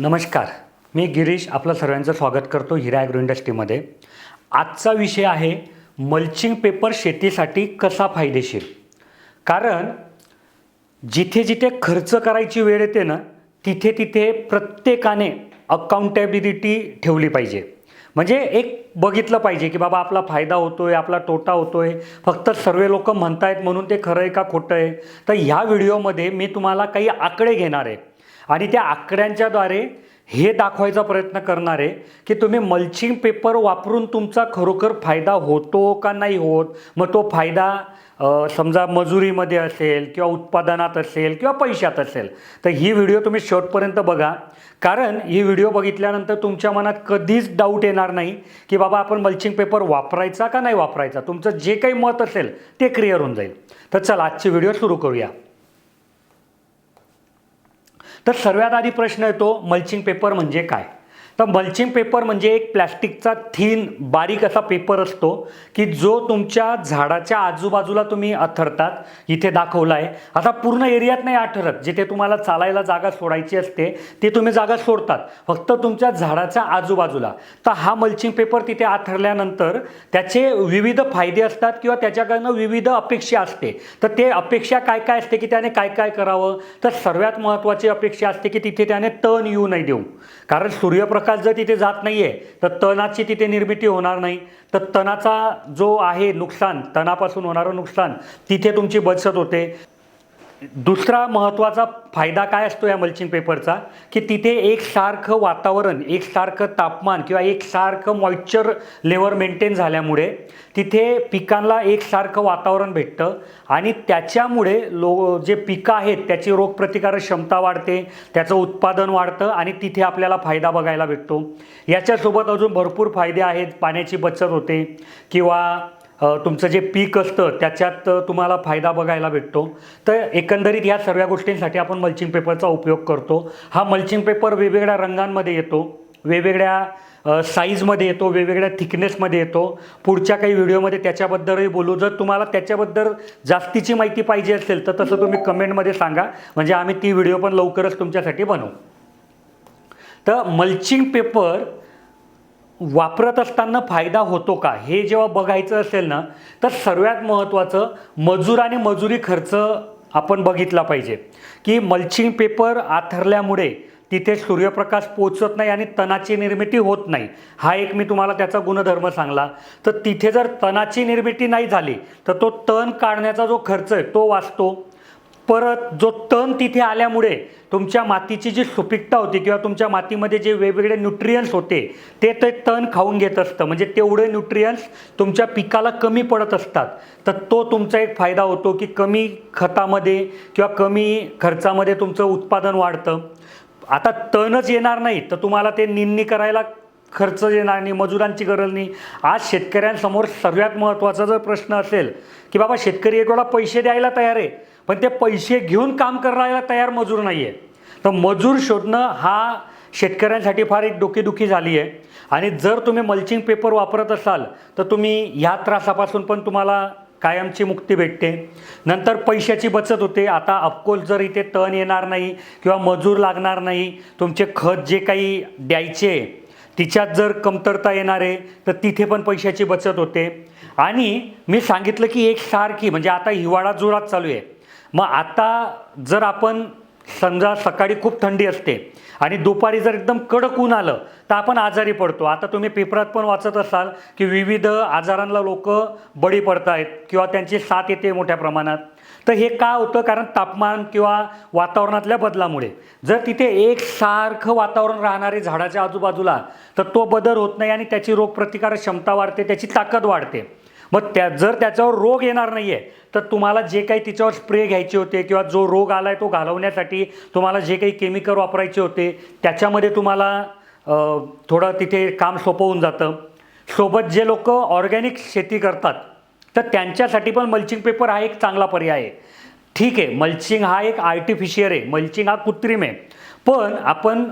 नमस्कार. मी गिरीश आपलं सर्वांचं स्वागत करतो हिरा ॲग्रो इंडस्ट्रीमध्ये आजचा विषय आहे मल्चिंग पेपर शेतीसाठी कसा फायदेशीर? कारण जिथे जिथे खर्च करायची वेळ येते ना तिथे तिथे प्रत्येकाने अकाउंटेबिलिटी ठेवली पाहिजे. म्हणजे एक बघितलं पाहिजे की बाबा आपला फायदा होतो आहे आपला तोटा होतो आहे फक्त सर्व लोक म्हणतायत म्हणून ते खरं आहे का खोटं आहे? तर ह्या व्हिडिओमध्ये मी तुम्हाला काही आकडे घेणार आहे. आणि त्या आकड्यांच्याद्वारे हे दाखवायचा प्रयत्न करणार आहे की तुम्ही मल्चिंग पेपर वापरून तुमचा खरोखर फायदा होतो का नाही होत? मग तो फायदा समजा मजुरीमध्ये असेल किंवा उत्पादनात असेल किंवा पैशात असेल. तर ही व्हिडिओ तुम्ही शेवटपर्यंत बघा. कारण ही व्हिडिओ बघितल्यानंतर तुमच्या मनात कधीच डाऊट येणार नाही की बाबा आपण मल्चिंग पेपर वापरायचा का नाही वापरायचा? तुमचं जे काही मत असेल ते क्लिअर होऊन जाईल. तर चला आजची व्हिडिओ सुरू करूया. तर सर्वात आधी प्रश्न येतो मल्चिंग पेपर म्हणजे काय? तर मल्चिंग पेपर म्हणजे एक प्लॅस्टिकचा थीन बारीक असा पेपर असतो की जो तुमच्या झाडाच्या आजूबाजूला तुम्ही अथरतात. इथे दाखवला आहे आता पूर्ण एरियात नाही आठरत. जिथे तुम्हाला चालायला जागा सोडायची असते ते तुम्ही जागा सोडतात. फक्त तुमच्या झाडाच्या आजूबाजूला. तर हा मल्चिंग पेपर तिथे आथरल्यानंतर त्याचे विविध फायदे असतात किंवा त्याच्याकडनं विविध अपेक्षा असते. तर ते अपेक्षा काय काय असते की त्याने काय काय करावं? तर सर्वात महत्त्वाची अपेक्षा असते की तिथे त्याने तण येऊ नाही देऊ. कारण सूर्यप्रकाश जर तिथे जात नाही आहे तर तणाची तिथे निर्मिती होणार नाही. तर तणाचा जो आहे नुकसान तणापासून होणारं नुकसान तिथे तुमची बचत होते. दुसरा महत्त्वाचा फायदा काय असतो या मल्चिंग पेपरचा की तिथे एकसारखं वातावरण एकसारखं तापमान किंवा एकसारखं मॉइश्चर लेवल मेंटेन झाल्यामुळे तिथे पिकांना एकसारखं वातावरण भेटतं आणि त्याच्यामुळे लो जे पिकं आहेत त्याची रोगप्रतिकारक क्षमता वाढते त्याचं उत्पादन वाढतं आणि तिथे आपल्याला फायदा बघायला भेटतो. याच्यासोबत अजून भरपूर फायदे आहेत पाण्याची बचत होते किंवा तुमचं जे पीक असतं त्याच्यात तुम्हाला फायदा बघायला भेटतो. तर एकंदरीत या सर्व गोष्टींसाठी आपण मल्चिंग पेपरचा उपयोग करतो. हा मल्चिंग पेपर वेगवेगळ्या रंगांमध्ये येतो वेगवेगळ्या साईजमध्ये येतो वेगवेगळ्या थिकनेसमध्ये येतो. पुढच्या काही व्हिडिओमध्ये त्याच्याबद्दलही बोलू. जर तुम्हाला त्याच्याबद्दल जास्तीची माहिती पाहिजे असेल तर तसं तुम्ही कमेंटमध्ये सांगा. म्हणजे आम्ही ती व्हिडिओ पण लवकरच तुमच्यासाठी बनवू. तर मल्चिंग पेपर वापरत असताना फायदा होतो का? हे जेव्हा बघायचं असेल ना तर सर्वात महत्त्वाचं मजूर आणि मजुरी खर्च आपण बघितला पाहिजे. की मल्चिंग पेपर आथरल्यामुळे तिथे सूर्यप्रकाश पोचत नाही आणि तणाची निर्मिती होत नाही. हा एक मी तुम्हाला त्याचा गुणधर्म सांगला. तर तिथे जर तणाची निर्मिती नाही झाली तर तो तण काढण्याचा जो खर्च आहे तो वाचतो. परत जो तण तिथे आल्यामुळे तुमच्या मातीची जी सुपीकता होती किंवा तुमच्या मातीमध्ये जे वेगवेगळे न्यूट्रियन्स होते ते ते तण खाऊन घेत असतं. म्हणजे तेवढे न्यूट्रियन्स तुमच्या पिकाला कमी पडत असतात. तर तो तुमचा एक फायदा होतो की कमी खतामध्ये किंवा कमी खर्चामध्ये तुमचं उत्पादन वाढतं. आता तणच येणार नाही तर तुम्हाला ते निंदणी करायला खर्च येणार नाही मजुरांची गरज नाही. आज शेतकऱ्यांसमोर सर्वात महत्त्वाचा जर प्रश्न असेल की बाबा शेतकरी एकवेळा पैसे द्यायला तयार आहे पण ते पैसे घेऊन काम करायला तयार मजूर नाही आहे तर मजूर शोधणं हा शेतकऱ्यांसाठी फार एक डोकेदुखी झाली आहे. आणि जर तुम्ही मल्चिंग पेपर वापरत असाल तर तुम्ही ह्या त्रासापासून पण तुम्हाला कायमची मुक्ती भेटते. नंतर पैशाची बचत होते. आता अफकोर्स जर इथे तण येणार नाही किंवा मजूर लागणार नाही तुमचे खत जे काही द्यायचे तिच्यात जर कमतरता येणार आहे तर तिथे पण पैशाची बचत होते. आणि मी सांगितलं की एक सारखी म्हणजे आता हिवाळा जोरात चालू आहे. मग आता जर आपण समजा सकाळी खूप थंडी असते आणि दुपारी जर एकदम कडक ऊन आलं तर आपण आजारी पडतो. आता तुम्ही पेपरात पण वाचत असाल की विविध आजारांना लोक बळी पडत आहेत किंवा त्यांची साथ येते मोठ्या प्रमाणात. तर हे का होतं? कारण तापमान किंवा वातावरणातल्या बदलामुळे. जर तिथे एकसारखं वातावरण राहणारे झाडाच्या आजूबाजूला तर तो बदल होत नाही आणि त्याची रोगप्रतिकारक क्षमता वाढते त्याची ताकद वाढते. मग त्या जर त्याच्यावर रोग येणार नाही आहे तर तुम्हाला जे काही तिच्यावर स्प्रे घ्यायचे होते किंवा जो रोग आला आहे तो घालवण्यासाठी तुम्हाला जे काही केमिकल वापरायचे होते त्याच्यामध्ये तुम्हाला थोडं तिथे काम सोपं होऊन जातं. सोबत जे लोक ऑर्गॅनिक शेती करतात तर त्यांच्यासाठी पण मल्चिंग पेपर हा एक चांगला पर्याय आहे. ठीक आहे मल्चिंग हा एक आर्टिफिशियल आहे. मल्चिंग हा कृत्रिम आहे. पण आपण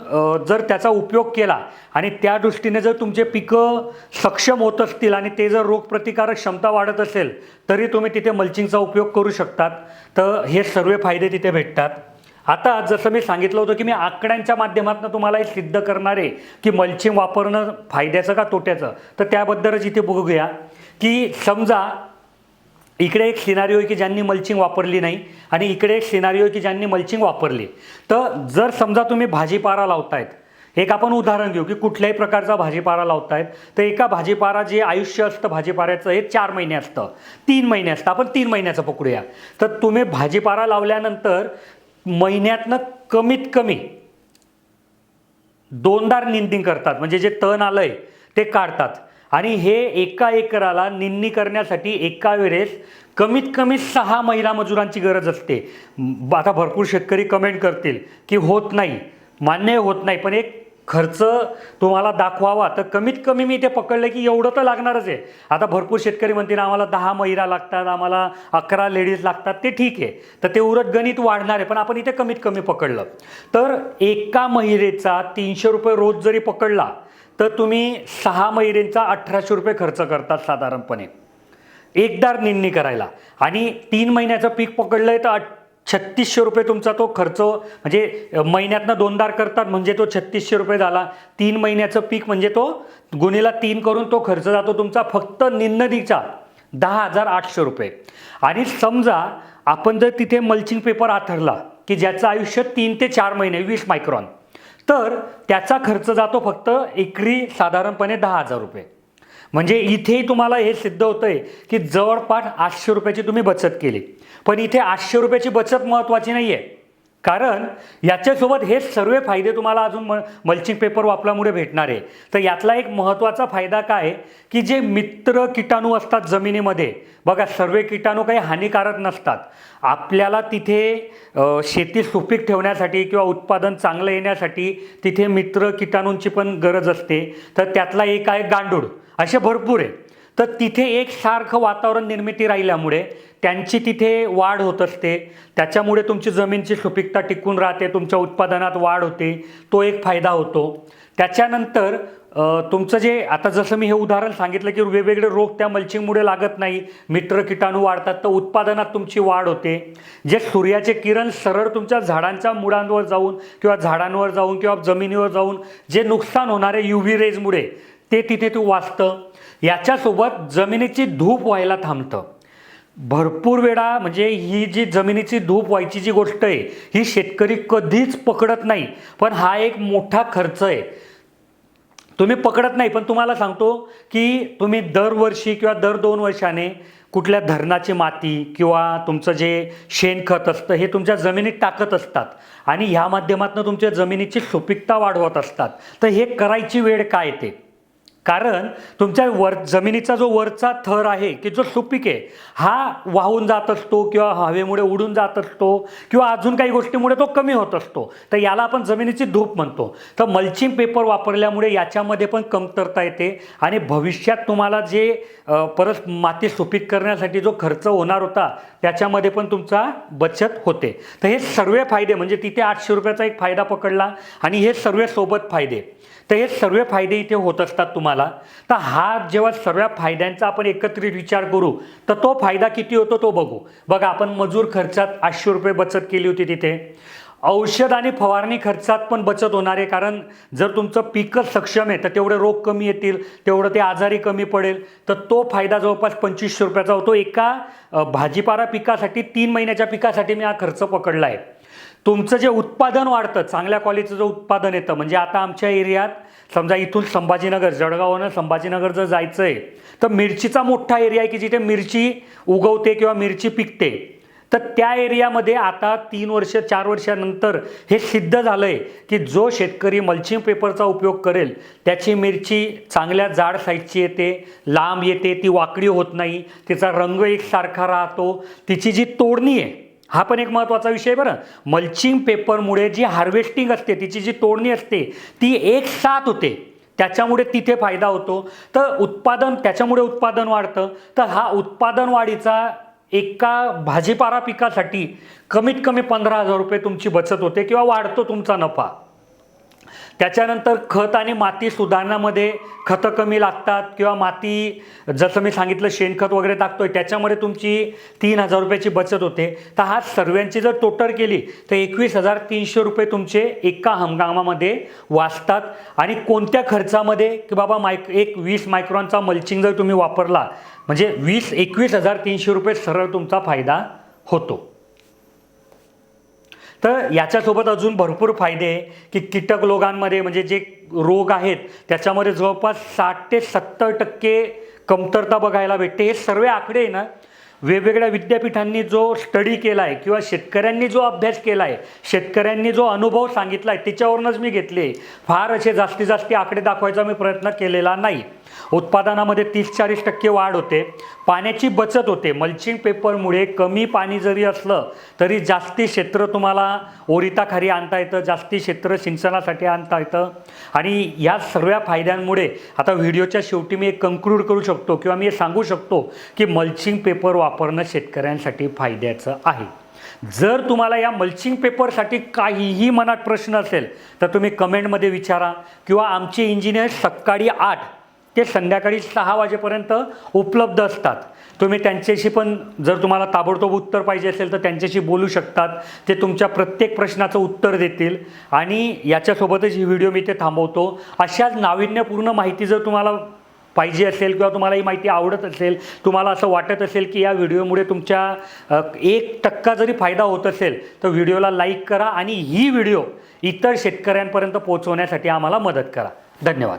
जर त्याचा उपयोग केला आणि त्या दृष्टीने जर तुमचे पिकं सक्षम होत असतील आणि ते जर रोगप्रतिकारक क्षमता वाढत असेल तरी तुम्ही तिथे मल्चिंगचा उपयोग करू शकतात. तर हे सर्व फायदे तिथे भेटतात. आता जसं मी सांगितलं होतं की मी आकड्यांच्या माध्यमातून तुम्हाला हे सिद्ध करणारे की मल्चिंग वापरणं फायद्याचं का तोट्याचं तर त्याबद्दलच इथे बघूया. की समजा इकडे एक सिनारिओ की ज्यांनी मल्चिंग वापरली नाही आणि इकडे एक सिनारिओ की ज्यांनी मल्चिंग वापरली. तर जर समजा तुम्ही भाजीपाला लावतायत एक आपण उदाहरण घेऊ की कुठल्याही प्रकारचा भाजीपाला लावतायत तर एका भाजीपारा जे आयुष्य असतं भाजीपाऱ्याचं हे चार महिने असतं. तीन महिने असतं. आपण तीन महिन्याचं पकडूया. तर तुम्ही भाजीपाला लावल्यानंतर महिन्यातनं कमीत कमी दोनदार निंदिंग करतात. म्हणजे जे तण आलं आहे ते काढतात. आणि हे एका एकराला निंदणी करण्यासाठी एका वेळेस कमीत कमी सहा महिला मजुरांची गरज असते. आता भरपूर शेतकरी कमेंट करतील की होत नाही. मान्य होत नाही. पण एक खर्च तुम्हाला दाखवावा. तर कमीत कमी मी ते पकडलं की एवढं तर लागणारच आहे. आता भरपूर शेतकरी म्हणतील आम्हाला दहा महिला लागतात आम्हाला अकरा लेडीज लागतात. ते ठीक आहे. तर ते उलट गणित वाढणार आहे. पण आपण इथे कमीत कमी पकडलं. तर एका महिलेचा तीनशे रुपये रोज जरी पकडला तर तुम्ही सहा महिन्यांचा अठराशे रुपये खर्च करतात साधारणपणे. एकदार निंदणी करायला. आणि तीन महिन्याचं पीक पकडलं आहे तर अट- छत्तीसशे रुपये तुमचा तो खर्च म्हणजे महिन्यातनं दोनदार करतात म्हणजे तो छत्तीसशे रुपये झाला. तीन महिन्याचं पीक म्हणजे तो गुणीला तीन करून तो खर्च जातो तुमचा फक्त निन्नदीचा दहा हजार आठशे रुपये. आणि समजा आपण जर तिथे मल्चिंग पेपर आथरला की ज्याचं आयुष्य तीन ते चार महिने वीस मायक्रॉन तर त्याचा खर्च जातो फक्त एकरी साधारणपणे दहा हजार रुपये. म्हणजे इथेही तुम्हाला हे सिद्ध होतं आहे की जवळपास आठशे रुपयाची तुम्ही बचत केली. पण इथे आठशे रुपयाची बचत महत्त्वाची नाही आहे कारण याच्यासोबत हे सर्व फायदे तुम्हाला अजून म मल्चिंग पेपर वापरामुळे भेटणार आहे. तर यातला एक महत्त्वाचा फायदा काय की जे मित्र किटाणू असतात जमिनीमध्ये बघा सर्व किटाणू काही हानिकारक नसतात. आपल्याला तिथे शेती सुपीक ठेवण्यासाठी किंवा उत्पादन चांगलं येण्यासाठी तिथे मित्र किटाणूंची पण गरज असते. तर त्यातला एक आहे गांडूळ. असे भरपूर आहे. तर तिथे एक सारखं वातावरण निर्मिती राहिल्यामुळे त्यांची तिथे वाढ होत असते. त्याच्यामुळे तुमची जमीनची सुपीकता टिकून राहते तुमच्या उत्पादनात वाढ होते तो एक फायदा होतो. त्याच्यानंतर तुमचं जे आता जसं मी हे उदाहरण सांगितलं की वेगवेगळे रोग त्या मल्चिंगमुळे लागत नाही मित्र किटाणू वाढतात तर उत्पादनात तुमची वाढ होते. जे सूर्याचे किरण सरळ तुमच्या झाडांच्या मुळांवर जाऊन किंवा झाडांवर जाऊन किंवा जमिनीवर जाऊन जे नुकसान होणारे युव्ही रेजमुळे ते तिथे तू वाचतं. याच्यासोबत जमिनीची धूप व्हायला थांबतं. भरपूर वेळा म्हणजे ही जी जमिनीची धूप व्हायची जी गोष्ट आहे ही शेतकरी कधीच पकडत नाही. पण हा एक मोठा खर्च आहे. तुम्ही पकडत नाही पण तुम्हाला सांगतो की तुम्ही दरवर्षी किंवा दर दोन वर्षाने कुठल्या धरणाची माती किंवा तुमचं जे शेणखत असतं हे तुमच्या जमिनीत टाकत असतात. आणि ह्या माध्यमातून तुमच्या जमिनीची सुपीकता वाढवत असतात. तर हे करायची वेळ काय येते कारण तुमच्या वर जमिनीचा जो वरचा थर आहे की जो सुपीक आहे हा वाहून जात असतो किंवा हवेमुळे उडून जात असतो किंवा अजून काही गोष्टीमुळे तो कमी होत असतो. तर याला आपण जमिनीची धूप म्हणतो. तर मल्चिंग पेपर वापरल्यामुळे याच्यामध्ये पण कमतरता येते आणि भविष्यात तुम्हाला जे परत माती सुपीक करण्यासाठी जो खर्च होणार होता त्याच्यामध्ये पण तुमचा बचत होते. तर हे सर्व फायदे म्हणजे तिथे आठशे रुपयाचा एक फायदा पकडला आणि हे सर्व सोबत फायदे. तर हे सर्व फायदे इथे होत असतात तुम्हाला. तर हा जेव्हा सर्व फायद्यांचा आपण एकत्रित विचार करू तर तो फायदा किती होतो तो बघू. बघा आपण मजूर खर्चात आठशे रुपये बचत केली होती तिथे. औषध आणि फवारणी खर्चात पण बचत होणार आहे कारण जर तुमचं पिकच सक्षम आहे तर तेवढे रोग कमी येतील तेवढं ते आजारी कमी पडेल. तर तो फायदा जवळपास पंचवीसशे रुपयाचा होतो. एका भाजीपाला पिकासाठी तीन महिन्याच्या पिकासाठी मी हा खर्च पकडला आहे. तुमचं जे उत्पादन वाढतं चांगल्या क्वालिटीचं जे उत्पादन येतं म्हणजे आता आमच्या एरियात समजा इथून संभाजीनगर जळगावनं संभाजीनगर जर जायचं आहे तर मिरचीचा मोठा एरिया आहे की जिथे मिरची उगवते किंवा मिरची पिकते तर त्या एरियामध्ये आता तीन वर्ष चार वर्षानंतर हे सिद्ध झालं आहे की जो शेतकरी मल्चिंग पेपरचा उपयोग करेल त्याची मिरची चांगल्या जाड साईजची येते लांब येते ती वाकडी होत नाही तिचा रंग एकसारखा राहतो तिची जी तोडणी आहे हा पण एक महत्त्वाचा विषय आहे बरं. मल्चिंग पेपरमुळे जी हार्वेस्टिंग असते तिची जी तोडणी असते ती एक साथ होते. त्याच्यामुळे तिथे फायदा होतो. तर उत्पादन त्याच्यामुळे उत्पादन वाढतं. तर हा उत्पादन वाढीचा एका भाजीपाला पिकासाठी कमीत कमी पंधरा हजार रुपये तुमची बचत होते किंवा वाढतो तुमचा नफा. त्याच्यानंतर खत आणि माती सुधारण्यामध्ये खतं कमी लागतात किंवा माती जसं मी सांगितलं शेणखत वगैरे टाकतो आहे त्याच्यामध्ये तुमची तीन हजार रुपयाची बचत होते. तर हा सर्वांची जर टोटल केली तर एकवीस हजार तीनशे रुपये तुमचे एका हंगामामध्ये वाचतात. आणि कोणत्या खर्चामध्ये की बाबा मायक एक वीस मायक्रॉनचा मल्चिंग जर तुम्ही वापरला म्हणजे वीस एकवीस हजार तीनशे रुपये सरळ तुमचा फायदा होतो. तर याच्यासोबत अजून भरपूर फायदे आहे की कीटक रोगांमध्ये म्हणजे जे रोग आहेत त्याच्यामध्ये जवळपास साठ ते सत्तर टक्के कमतरता बघायला भेटते. हे सर्व आकडे आहे ना वेगवेगळ्या विद्यापीठांनी जो स्टडी केला आहे किंवा शेतकऱ्यांनी जो अभ्यास केला आहे शेतकऱ्यांनी जो अनुभव सांगितला आहे त्याच्यावरूनच मी घेतले. फार असे जास्तीत जास्त आकडे दाखवायचा मी प्रयत्न केलेला नाही. उत्पादनामध्ये तीस चाळीस टक्के वाढ होते. पाण्याची बचत होते. मल्चिंग पेपरमुळे कमी पाणी जरी असलं तरी जास्ती क्षेत्र तुम्हाला ओरिताखाली आणता येतं जास्ती क्षेत्र सिंचनासाठी आणता येतं. आणि या सर्व फायद्यांमुळे आता व्हिडिओच्या शेवटी मी एक कन्क्लूड करू शकतो किंवा मी सांगू शकतो की मल्चिंग पेपर वापरणं शेतकऱ्यांसाठी फायद्याचं आहे. जर तुम्हाला या मल्चिंग पेपरसाठी काहीही मनात प्रश्न असेल तर तुम्ही कमेंटमध्ये विचारा किंवा आमचे इंजिनियर सकाळी आठ ते संध्याकाळी सहा वाजेपर्यंत उपलब्ध असतात. तुम्ही त्यांच्याशी पण जर तुम्हाला ताबडतोब उत्तर पाहिजे असेल तर त्यांच्याशी बोलू शकतात. ते तुमच्या प्रत्येक प्रश्नाचं उत्तर देतील. आणि याच्यासोबतच ही व्हिडिओ मी ते थांबवतो. अशाच नाविन्यपूर्ण माहिती जर तुम्हाला पाहिजे असेल किंवा तुम्हाला ही माहिती आवडत असेल तुम्हाला असं वाटत असेल की या व्हिडिओमुळे तुमच्या एक टक्का जरी फायदा होत असेल तर व्हिडिओला लाईक करा आणि ही व्हिडिओ इतर शेतकऱ्यांपर्यंत पोहोचवण्यासाठी आम्हाला मदत करा. धन्यवाद.